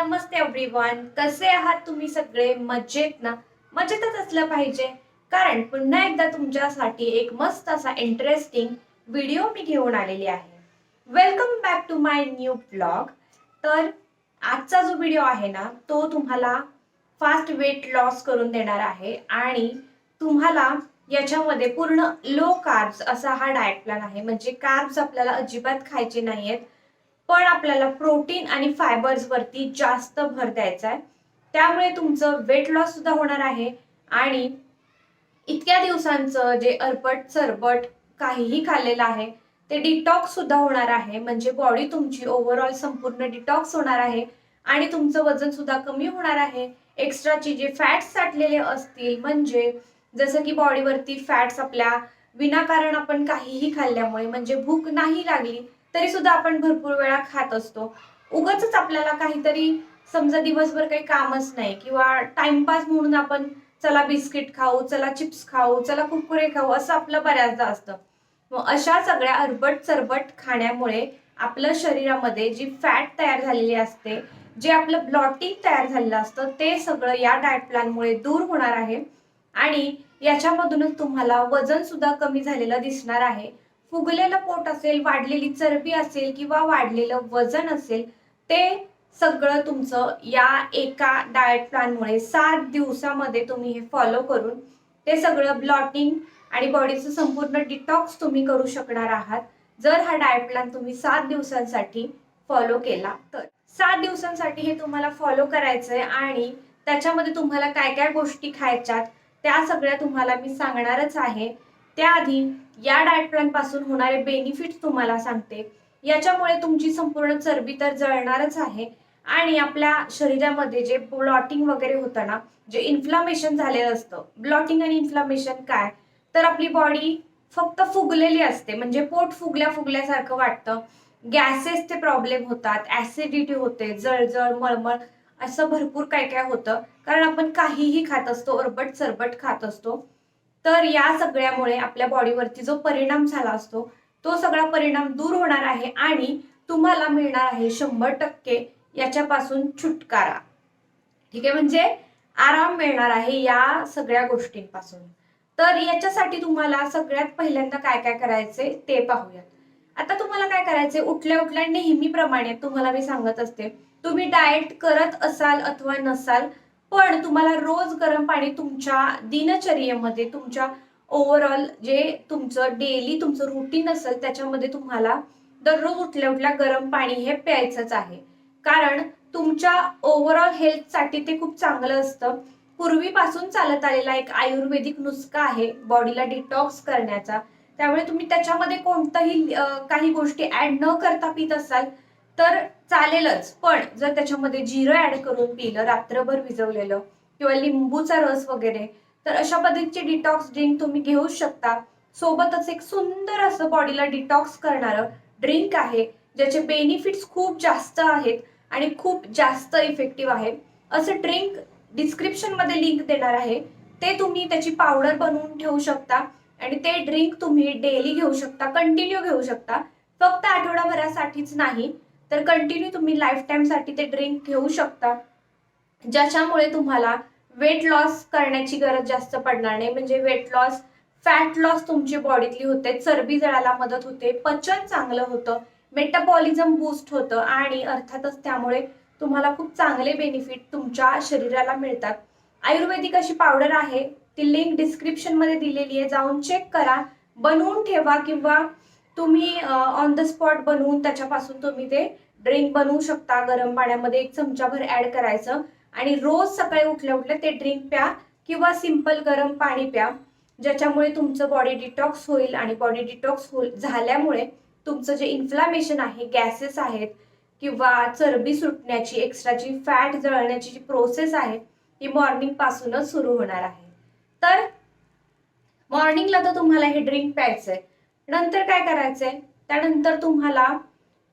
नमस्ते everyone कसे आहात तुम्ही सगळे? मजेत ना? मजेतच असलं पाहिजे. कारण पुन्हा एकदा तुमच्यासाठी एक मस्त असा इंटरेस्टिंग व्हिडिओ मी घेऊन आलेली आहे. Welcome back to my new blog तर आजचा जो व्हिडिओ आहे ना तो तुम्हाला फास्ट वेट लॉस करून देणार आहे आणि तुम्हाला याच्यामध्ये पूर्ण लो कार्ब्स असा हा डाएट प्लॅन आहे. म्हणजे कार्ब्स आपल्याला अजिबात खायचे नाहीयेत. पण आपल्याला प्रोटीन आणि फायबर्सवरती जास्त भर द्यायचा आहे. त्यामुळे तुमचं वेट लॉस सुद्धा होणार आहे. आणि इतक्या दिवसांचं जे अरपट चरबट काहीही खाल्लेलं आहे ते डिटॉक्स सुद्धा होणार आहे. म्हणजे बॉडी तुमची ओव्हरऑल संपूर्ण डिटॉक्स होणार आहे. आणि तुमचं वजन सुद्धा कमी होणार आहे. एक्स्ट्राचे जे फॅट्स साठलेले असतील म्हणजे जसं की बॉडीवरती फॅट्स आपल्या विनाकारण आपण काहीही खाल्ल्यामुळे म्हणजे भूक नाही लागली तरी सुद्धा आपण भरपूर वेळा खात असतो. उगच आपल्याला काहीतरी समजा दिवसभर काही कामच नाही किंवा टाइमपास म्हणून आपण चला बिस्किट खाऊ चला चिप्स खाऊ चला कुरकुरे खाऊ असं आपलं बऱ्याचदा असतं. मग अशा सगळ्या अरबट चरबट खाण्यामुळे आपलं शरीरामध्ये जी फॅट तयार झालेली असते जे आपलं ब्लॉटिंग तयार झालेलं असतं ते सगळं या डाएट प्लॅनमुळे दूर होणार आहे. आणि याच्यामधूनच तुम्हाला वजन सुद्धा कमी झालेलं दिसणार आहे. फुगलेलं पोट असेल वाढलेली चरबी असेल किंवा वाढलेलं वजन असेल ते सगळं तुमचं या एका डाएट प्लॅनमुळे सात दिवसामध्ये तुम्ही हे फॉलो करून ते सगळं ब्लॉटिंग आणि बॉडीचं संपूर्ण डिटॉक्स तुम्ही करू शकणार आहात. जर हा डाएट प्लॅन तुम्ही सात दिवसांसाठी फॉलो केला तर. सात दिवसांसाठी हे तुम्हाला फॉलो करायचंय आणि त्याच्यामध्ये तुम्हाला काय काय गोष्टी खायच्यात त्या सगळ्या तुम्हाला मी सांगणारच आहे. त्याआधी या डाएट प्लॅनपासून होणारे बेनिफिट तुम्हाला सांगते. याच्यामुळे तुमची संपूर्ण चरबी तर जळणारच आहे आणि आपल्या शरीरामध्ये जे ब्लॉटिंग वगैरे होतं ना जे इन्फ्लामेशन झालेलं असतं ब्लॉटिंग आणि इन्फ्लामेशन काय? तर आपली बॉडी फक्त फुगलेली असते म्हणजे पोट फुगल्या फुगल्यासारखं वाटतं. गॅसेसचे प्रॉब्लेम होतात ऍसिडिटी होते जळजळ मळमळ असं भरपूर काय काय होतं. कारण आपण काहीही खात असतो अरबट सरबट खात असतो. तर या सगळ्यामुळे आपल्या बॉडीवरती जो परिणाम झाला असतो तो सगळा परिणाम दूर होणार आहे आणि तुम्हाला मिळणार आहे शंभर टक्के याच्यापासून छुटकारा. ठीक आहे म्हणजे आराम मिळणार आहे या सगळ्या गोष्टींपासून. तर याच्यासाठी तुम्हाला सगळ्यात पहिल्यांदा काय काय करायचे ते पाहूयात. आता तुम्हाला काय करायचे उठल्या उठल्या नेहमीप्रमाणे तुम्हाला मी सांगत असते तुम्ही डाएट करत असाल अथवा नसाल पण तुम्हाला रोज गरम पाणी तुमच्या दिनचर्येमध्ये तुमच्या ओव्हरऑल जे तुमचं डेली तुमचं रुटीन असेल त्याच्यामध्ये तुम्हाला दररोज उठल्या उठल्या गरम पाणी हे प्यायचंच आहे. कारण तुमच्या ओव्हरऑल हेल्थसाठी ते खूप चांगलं असतं. पूर्वीपासून चालत आलेला एक आयुर्वेदिक नुस्खा आहे बॉडीला डिटॉक्स करण्याचा. त्यामुळे तुम्ही त्याच्यामध्ये कोणताही काही गोष्टी ऍड न करता पित असाल तर चालेलच. पण जर त्याच्यामध्ये जिरं ऍड करून पिलं रात्रभर भिजवलेलं किंवा लिंबूचा रस वगैरे तर अशा पद्धतीचे डिटॉक्स ड्रिंक तुम्ही घेऊ शकता. सोबतच एक सुंदर असं बॉडीला डिटॉक्स करणारं ड्रिंक आहे ज्याचे बेनिफिट्स खूप जास्त आहेत आणि खूप जास्त इफेक्टिव्ह आहे. असं ड्रिंक डिस्क्रिप्शनमध्ये लिंक देणार आहे. ते तुम्ही त्याची पावडर बनवून ठेवू शकता आणि ते ड्रिंक तुम्ही डेली घेऊ शकता कंटिन्यू घेऊ शकता. फक्त आठवडाभरासाठीच नाही तर कंटिन्यू तुम्ही लाईफ टाईमसाठी ते ड्रिंक घेऊ शकता. ज्याच्यामुळे तुम्हाला वेट लॉस करण्याची गरज जास्त पडणार नाही. म्हणजे वेट लॉस फॅट लॉस तुमची बॉडीतली होते चरबी जळायला मदत होते पचन चांगलं होतं मेटाबॉलिझम बूस्ट होतं आणि अर्थातच त्यामुळे तुम्हाला खूप चांगले बेनिफिट तुमच्या शरीराला मिळतात. आयुर्वेदिक अशी पावडर आहे ती लिंक डिस्क्रिप्शनमध्ये दिलेली आहे. जाऊन चेक करा बनवून ठेवा किंवा तुम्ही ऑन द स्पॉट बनवून त्याच्यापासून तुम्ही ते ड्रिंक बनवू शकता. गरम पाण्यामध्ये एक चमचाभर ऍड करायचं. आणि रोज सकाळी उठल्या उठल्या ते ड्रिंक प्या किंवा सिंपल गरम पाणी प्या. ज्याच्यामुळे तुमचं बॉडी डिटॉक्स होईल आणि बॉडी डिटॉक्स होईल झाल्यामुळे तुमचं जे इन्फ्लामेशन आहे गॅसेस आहेत किंवा चरबी सुटण्याची एक्स्ट्राची फॅट जळण्याची जी प्रोसेस आहे ती मॉर्निंग पासूनच सुरू होणार आहे. तर मॉर्निंगला तर तुम्हाला हे ड्रिंक प्यायचं आहे नंतर काय करायचंय? त्यानंतर तुम्हाला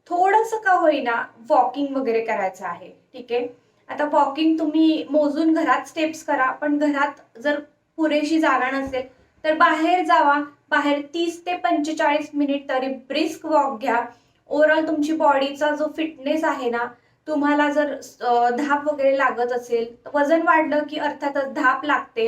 थोडस का होईना वॉकिंग वगैरे करायचं आहे. ठीक आहे? आता वॉकिंग तुम्ही मोजून घरात स्टेप्स करा. पण घरात जर पुरेशी जागा नसेल तर बाहेर जावा. बाहेर तीस ते पंचेचाळीस मिनिट तरी ब्रिस्क वॉक घ्या. ओव्हरऑल तुमची बॉडीचा जो फिटनेस आहे ना तुम्हाला जर धाप वगैरे लागत असेल वजन वाढलं की अर्थातच धाप लागते.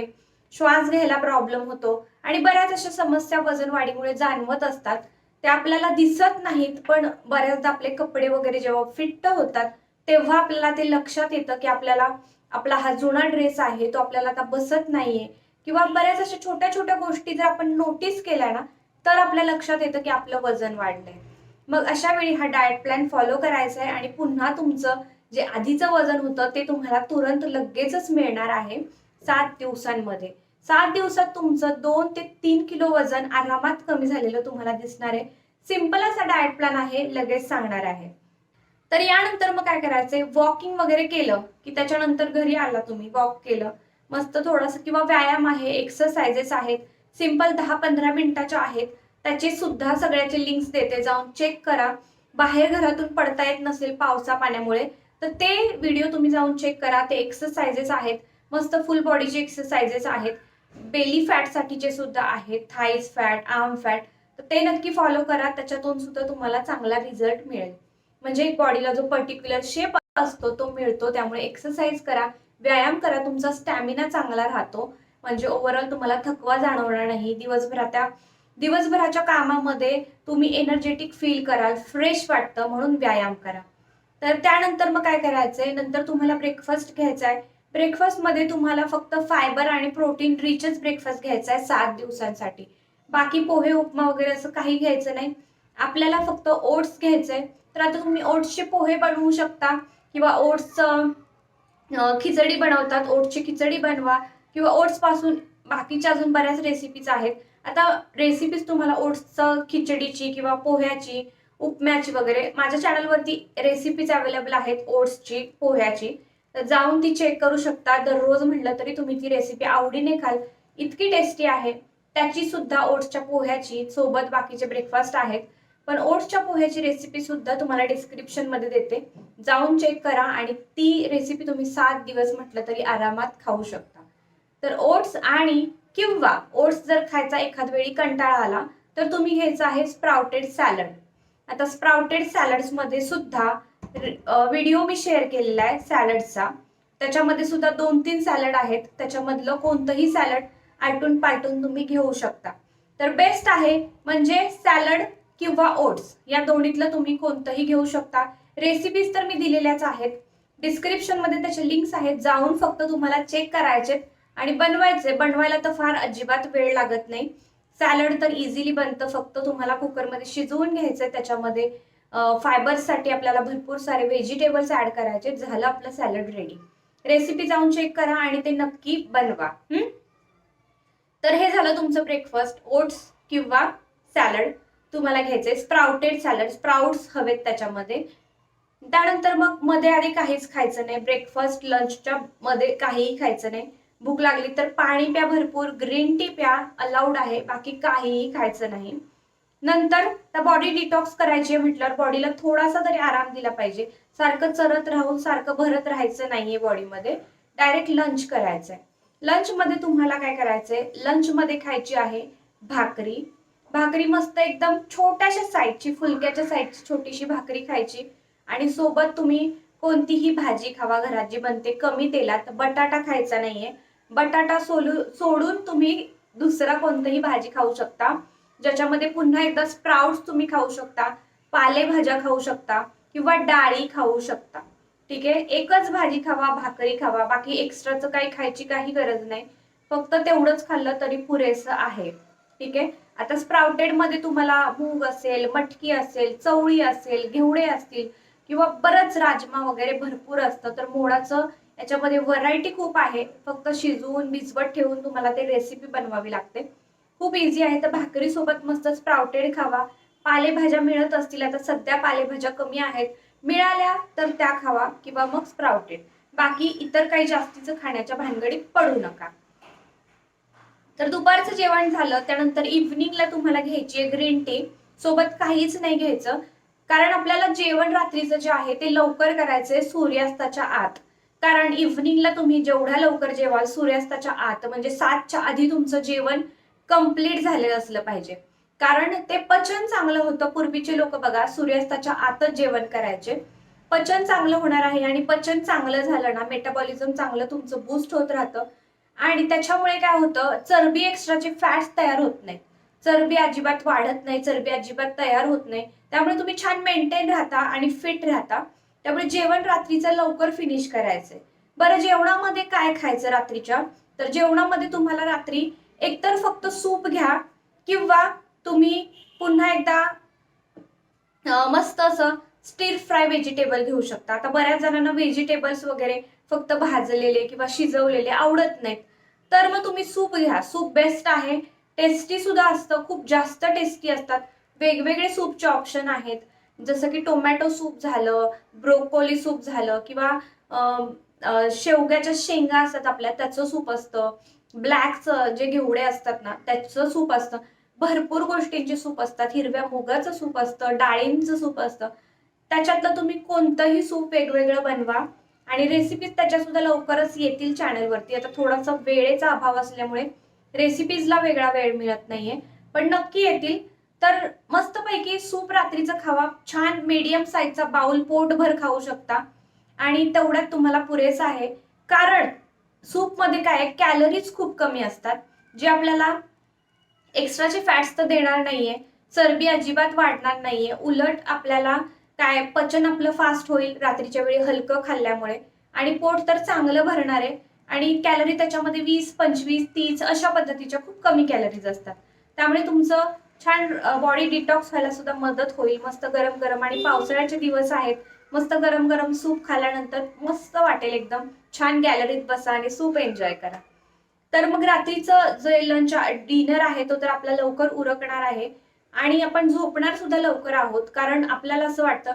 श्वास घ्यायला प्रॉब्लेम होतो. आणि बऱ्याच अशा समस्या वजन वाढीमुळे जाणवत असतात. ते आपल्याला दिसत नाहीत पण बऱ्याचदा आपले कपडे वगैरे जेव्हा फिट्ट होतात तेव्हा आपल्याला ते लक्षात येतं की आपल्याला आपला हा जुना ड्रेस आहे तो आपल्याला आता बसत नाहीये. किंवा बऱ्याच अशा छोट्या छोट्या गोष्टी जर आपण नोटीस केल्या ना तर आपल्या लक्षात येतं की आपलं वजन वाढलंय. मग अशा वेळी हा डाएट प्लॅन फॉलो करायचा आहे आणि पुन्हा तुमचं जे आधीचं वजन होतं ते तुम्हाला तुरंत लगेचच मिळणार आहे. सात दिवसांमध्ये. सात दिवसात तुमचं दोन ते तीन किलो वजन आरामात कमी झालेलं तुम्हाला दिसणार आहे. सिंपल असा डाएट प्लॅन आहे लगेच सांगणार आहे. तर यानंतर मग काय करायचंय? वॉकिंग वगैरे केलं की त्याच्यानंतर घरी आला तुम्ही वॉक केलं. मस्त थोडंसं किंवा व्यायाम आहे एक्सरसाइजेस आहेत. सिंपल दहा पंधरा मिनिटाच्या आहेत. त्याचे सुद्धा सगळ्याचे लिंक्स देते. जाऊन चेक करा. बाहेर घरातून पडता येत नसेल पावसा पाण्यामुळे तर ते व्हिडिओ तुम्ही जाऊन चेक करा. ते एक्सरसाइजेस आहेत. मस्त फुल बॉडीचे एक्सरसाइजेस आहेत. बेली फॅटसाठीचे सुद्धा आहेत थाईज फॅट आर्म फॅट तर ते नक्की फॉलो करा. त्याच्यातून सुद्धा तुम्हाला चांगला रिझल्ट मिळेल. म्हणजे बॉडीला जो पर्टिक्युलर शेप असतो तो मिळतो. त्यामुळे एक्सरसाइज करा. व्यायाम करा. तुमचा स्टॅमिना चांगला राहतो. म्हणजे ओव्हरऑल तुम्हाला थकवा जाणवणार नाही. दिवसभराच्या दिवसभराच्या कामामध्ये तुम्ही एनर्जेटिक फील कराल. फ्रेश वाटतं. म्हणून व्यायाम करा. तर त्यानंतर मग काय करायचंय? नंतर तुम्हाला ब्रेकफास्ट घ्यायचा आहे ब्रेकफास्टमध्ये तुम्हाला फक्त फायबर आणि प्रोटीन रिचच ब्रेकफास्ट घ्यायचा आहे सात दिवसांसाठी. बाकी पोहे उपमा वगैरे असं काही घ्यायचं नाही. आपल्याला फक्त ओट्स घ्यायचंय तर आता तुम्ही ओट्सचे पोहे बनवू शकता किंवा ओट्सचं खिचडी बनवतात. ओट्सची खिचडी बनवा किंवा ओट्सपासून बाकीच्या अजून बऱ्याच रेसिपीज आहेत. आता रेसिपीज तुम्हाला ओट्सचं खिचडीची किंवा पोह्याची उपम्याची वगैरे माझ्या चॅनलवरती रेसिपीज अवेलेबल आहेत ओट्सची पोह्याची. जाऊन ती चेक करू शकता. दररोज म्हटलं तरी तुम्ही ती रेसिपी आवडीने खाल. इतकी टेस्टी आहे. त्याची सुद्धा ओट्सच्या पोह्याची सोबत बाकीचे ब्रेकफास्ट आहेत. पण ओट्सच्या पोह्याची रेसिपी सुद्धा तुम्हाला डिस्क्रिप्शनमध्ये देते. जाऊन चेक करा आणि ती रेसिपी तुम्ही सात दिवस म्हटलं तरी आरामात खाऊ शकता. तर ओट्स आणि किंवा ओट्स जर खायचा एखाद वेळी कंटाळा आला तर तुम्ही घ्यायचं आहे स्प्राउटेड सॅलड आता स्प्राउटेड सॅलड्समध्ये सुद्धा व्हिडिओ मी शेअर केलेला आहे सॅलडचा त्याच्यामध्ये सुद्धा दोन तीन सॅलड आहेत. त्याच्यामधलं कोणतंही सॅलड आटून पालटून तुम्ही घेऊ शकता. तर बेस्ट आहे म्हणजे सॅलड किंवा ओट्स या दोन्हीतलं तुम्ही कोणतंही घेऊ शकता. रेसिपीज तर मी दिलेल्याच आहेत. डिस्क्रिप्शनमध्ये त्याचे लिंक्स आहेत. जाऊन फक्त तुम्हाला चेक करायचे आणि बनवायचे बनवायला तर फार अजिबात वेळ लागत नाही. सॅलड तर इझिली बनतं. फक्त तुम्हाला कुकरमध्ये शिजवून घ्यायचंय त्याच्यामध्ये. फायबर्ससाठी आपल्याला भरपूर सारे व्हेजिटेबल्स ऍड करायचे. झालं आपलं सॅलड रेडी. रेसिपी जाऊन चेक करा आणि ते नक्की बनवा. हम्म? तर हे झालं तुमचं ब्रेकफास्ट ओट्स किंवा सॅलड तुम्हाला घ्यायचे स्प्राउटेड सॅलड स्प्राउट्स हवेत त्याच्यामध्ये. त्यानंतर मग मध्ये आधी काहीच खायचं नाही. ब्रेकफास्ट लंचच्या मध्ये काहीही खायचं नाही. भूक लागली तर पाणी प्या भरपूर. ग्रीन टी प्या अलाउड आहे. बाकी काहीही खायचं नाही. नंतर त्या बॉडी डिटॉक्स करायची आहे म्हटल्यावर बॉडीला थोडासा तरी आराम दिला पाहिजे. सारखं चरत राहून सारखं भरत राहायचं नाहीये बॉडीमध्ये डायरेक्ट लंच करायचंय. लंच मध्ये तुम्हाला काय करायचंय? लंच मध्ये खायची आहे भाकरी. भाकरी मस्त एकदम छोट्याशा साईजची फुलक्याच्या साईजची छोटीशी भाकरी खायची. आणि सोबत तुम्ही कोणतीही भाजी खावा. घरात जी बनते कमी तेलात. बटाटा खायचा नाहीये. बटाटा सोलू सोडून तुम्ही दुसरा कोणतीही भाजी खाऊ शकता. ज्याच्यामध्ये पुन्हा एकदा स्प्राउट्स तुम्ही खाऊ शकता पालेभाज्या खाऊ शकता किंवा डाळी खाऊ शकता. ठीक आहे? एकच भाजी खावा भाकरी खावा बाकी एक्स्ट्राचं काही खायची काही गरज नाही. फक्त तेवढंच खाल्लं तरी पुरेसं आहे. ठीक आहे? आता स्प्राउटेडमध्ये तुम्हाला मूग असेल मटकी असेल चवळी असेल घेवडे असतील किंवा बरंच राजमा वगैरे भरपूर असतं तर मोडाचं याच्यामध्ये व्हरायटी खूप आहे. फक्त शिजवून भिजवत ठेवून तुम्हाला ते रेसिपी बनवावी लागते. खूप इझी आहे. तर भाकरी सोबत मस्त स्प्राउटेड खावा. पालेभाज्या मिळत असतील आता सध्या पालेभाज्या कमी आहेत. मिळाल्या तर त्या खावा किंवा मग स्प्राउटेड बाकी इतर काही जास्तीचं खाण्याच्या भानगडीत पडू नका. तर दुपारचं जेवण झालं त्यानंतर इव्हनिंगला तुम्हाला घ्यायची आहे ग्रीन टी सोबत काहीच नाही घ्यायचं. कारण आपल्याला जेवण रात्रीचं जे आहे ते लवकर करायचंय सूर्यास्ताच्या आत. कारण इव्हनिंगला तुम्ही जेवढ्या लवकर जेवाल सूर्यास्ताच्या आत म्हणजे सातच्या आधी तुमचं जेवण कंप्लीट झालेलं असलं पाहिजे. कारण ते पचन चांगलं होतं. पूर्वीचे लोक बघा सूर्यास्ताच्या आतच जेवण करायचे. पचन चांगलं होणार आहे आणि पचन चांगलं झालं ना मेटाबॉलिझम चांगलं तुमचं बूस्ट होत राहतं. आणि त्याच्यामुळे काय होतं चरबी एक्स्ट्राचे फॅट्स तयार होत नाही चरबी अजिबात वाढत नाही चरबी अजिबात तयार होत नाही. त्यामुळे तुम्ही छान मेंटेन राहता आणि फिट राहता. त्यामुळे जेवण रात्रीचं लवकर फिनिश करायचंय. बरं जेवणामध्ये काय खायचं रात्रीच्या? तर जेवणामध्ये तुम्हाला रात्री एकतर फक्त सूप घ्या किंवा तुम्ही पुन्हा एकदा मस्त असं स्टीर फ्राय व्हेजिटेबल घेऊ शकता. आता बऱ्याच जणांना व्हेजिटेबल्स वगैरे फक्त भाजलेले किंवा शिजवलेले आवडत नाहीत. तर मग तुम्ही सूप घ्या. सूप बेस्ट आहे. टेस्टी सुद्धा असतं. खूप जास्त टेस्टी असतात. वेगवेगळे सूपचे ऑप्शन आहेत. जसं की टोमॅटो सूप झालं ब्रोकोली सूप झालं किंवा शेवग्याच्या शेंगा असतात आपल्या त्याचं सूप असतं. ब्लॅकचं जे घेवडे असतात ना त्याचं सूप असतं. भरपूर गोष्टींचे सूप असतात. हिरव्या मुगाचं सूप असतं डाळींचं सूप असतं. त्याच्यातलं तुम्ही कोणतंही सूप वेगवेगळं बनवा आणि रेसिपीज त्याच्या सुद्धा लवकरच येतील चॅनलवरती आता थोडासा वेळेचा अभाव असल्यामुळे रेसिपीजला वेगळा वेळ मिळत नाहीये. पण नक्की येतील. तर मस्तपैकी सूप रात्रीचं खावा. छान मीडियम साईजचा बाउल पोटभर खाऊ शकता. आणि तेवढ्यात तुम्हाला पुरेसा आहे. कारण सूपमध्ये काय कॅलरीज खूप कमी असतात. जे आपल्याला एक्स्ट्राचे फॅट्स तर देणार नाहीये चरबी अजिबात वाढणार नाहीये. उलट आपल्याला काय पचन आपलं फास्ट होईल रात्रीच्या वेळी हलकं खाल्ल्यामुळे. आणि पोट तर चांगलं भरणार आहे. आणि कॅलरी त्याच्यामध्ये वीस पंचवीस तीस अशा पद्धतीच्या खूप कमी कॅलरीज असतात. त्यामुळे तुमचं छान बॉडी डिटॉक्स व्हायला सुद्धा मदत होईल. मस्त गरम गरम आणि पावसाळ्याचे दिवस आहेत. मस्त गरम गरम सूप खाल्ल्यानंतर मस्त वाटेल एकदम. छान गॅलरीत बसा आणि सूप एन्जॉय करा. तर मग रात्रीचं जे लंच डिनर आहे तो तर आपला लवकर उरकणार आहे. आणि आपण झोपणार सुद्धा लवकर आहोत. कारण आपल्याला असं वाटतं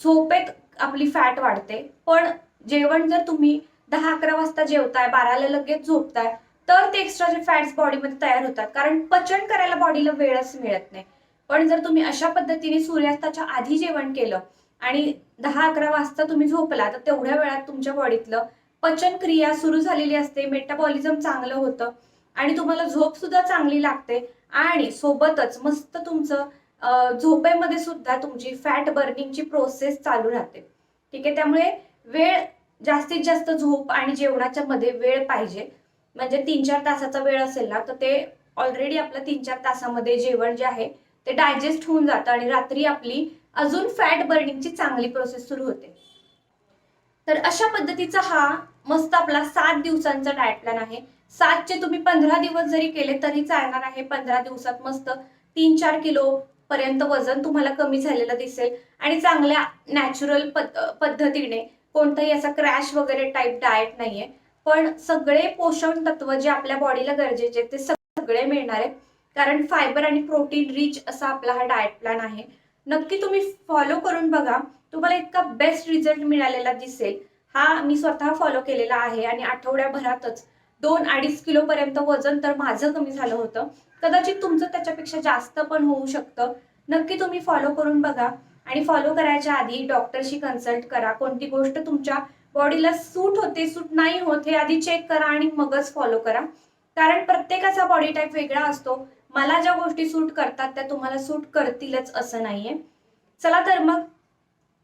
झोपेत आपली फॅट वाढते. पण जेवण जर तुम्ही दहा अकरा वाजता जेवताय बाराला लगेच झोपताय तर ते एक्स्ट्रा जे फॅट्स बॉडीमध्ये तयार होतात. कारण पचन करायला बॉडीला वेळच मिळत नाही. पण जर तुम्ही अशा पद्धतीने सूर्यास्ताच्या आधी जेवण केलं आणि दहा अकरा वाजता तुम्ही झोपला तर तेवढ्या वेळात तुमच्या बॉडीतलं पचन क्रिया सुरू झालेली असते मेटाबॉलिझम चांगलं होतं आणि तुम्हाला झोप सुद्धा चांगली लागते आणि सोबतच मस्त तुमचं झोपेमध्ये सुद्धा तुमची फॅट बर्निंगची प्रोसेस चालू राहते. ठीक आहे? त्यामुळे वेळ जास्तीत जास्त झोप आणि जेवणाच्या मध्ये वेळ पाहिजे. म्हणजे तीन चार तासाचा वेळ असेल ना तर ते ऑलरेडी आपलं तीन चार तासामध्ये जेवण जे आहे ते डायजेस्ट होऊन जातं आणि रात्री आपली अजून फॅट बर्निंगची चांगली प्रोसेस सुरू होते. तर अशा पद्धतीचा हा मस्त आपला सात दिवसांचा डायट प्लॅन आहे. सातचे तुम्ही पंधरा दिवस जरी केले तरी चालणार आहे. पंधरा दिवसात मस्त तीन चार किलो पर्यंत वजन तुम्हाला कमी झालेलं दिसेल. आणि चांगल्या नॅचरल पद्धतीने कोणताही असा क्रॅश वगैरे टाईप डाएट नाहीये. पण सगळे पोषण तत्व जे आपल्या बॉडीला गरजेचे ते सगळे मिळणार आहेत. कारण फायबर आणि प्रोटीन रिच असा आपला हा डाएट प्लॅन आहे. नक्की तुम्ही फॉलो करून बघा. तुम्हाला इतका बेस्ट रिझल्ट मिळालेला दिसेल. हा मी स्वतः फॉलो केलेला आहे आणि आठवड्याभरातच दोन अडीच किलोपर्यंत वजन तर माझं कमी झालं होतं. कदाचित तुमचं त्याच्यापेक्षा जास्त पण होऊ शकतं. नक्की तुम्ही फॉलो करून बघा. आणि फॉलो करायच्या आधी डॉक्टरशी कन्सल्ट करा. कोणती गोष्ट तुमच्या बॉडीला सूट होते सूट नाही होत हे आधी चेक करा आणि मगच फॉलो करा. कारण प्रत्येकाचा बॉडी टाईप वेगळा असतो. मला ज्या गोष्टी सूट करतात त्या तुम्हाला सूट करतीलच असं नाहीये. चला तर मग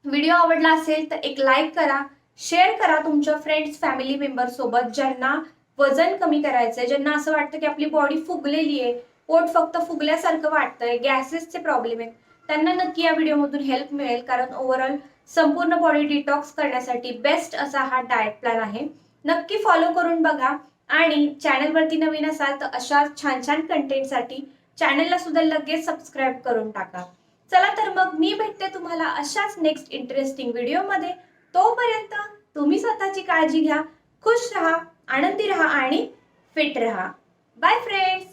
व्हिडिओ आवडला असेल तर एक लाईक करा शेअर करा तुमच्या फ्रेंड्स फॅमिली मेंबर सोबत ज्यांना वजन कमी करायचंय ज्यांना असं वाटतं की आपली बॉडी फुगलेली आहे पोट फक्त फुगल्यासारखं वाटतंय गॅसेसचे प्रॉब्लेम आहेत. त्यांना नक्की या व्हिडिओमधून हेल्प मिळेल कारण ओव्हरऑल संपूर्ण बॉडी डिटॉक्स करण्यासाठी बेस्ट असा हा डाएट प्लॅन आहे. नक्की फॉलो करून बघा. आणि चॅनलवरती नवीन असाल तर अशा छान छान कंटेंटसाठी चॅनलला सुद्धा लगेच सबस्क्राईब करून टाका. चला तर मग मी भेटते तुम्हाला अशाच नेक्स्ट इंटरेस्टिंग व्हिडिओमध्ये तोपर्यंत तुम्ही स्वतःची काळजी घ्या खुश राहा आनंदी राहा आणि फिट राहा. Bye friends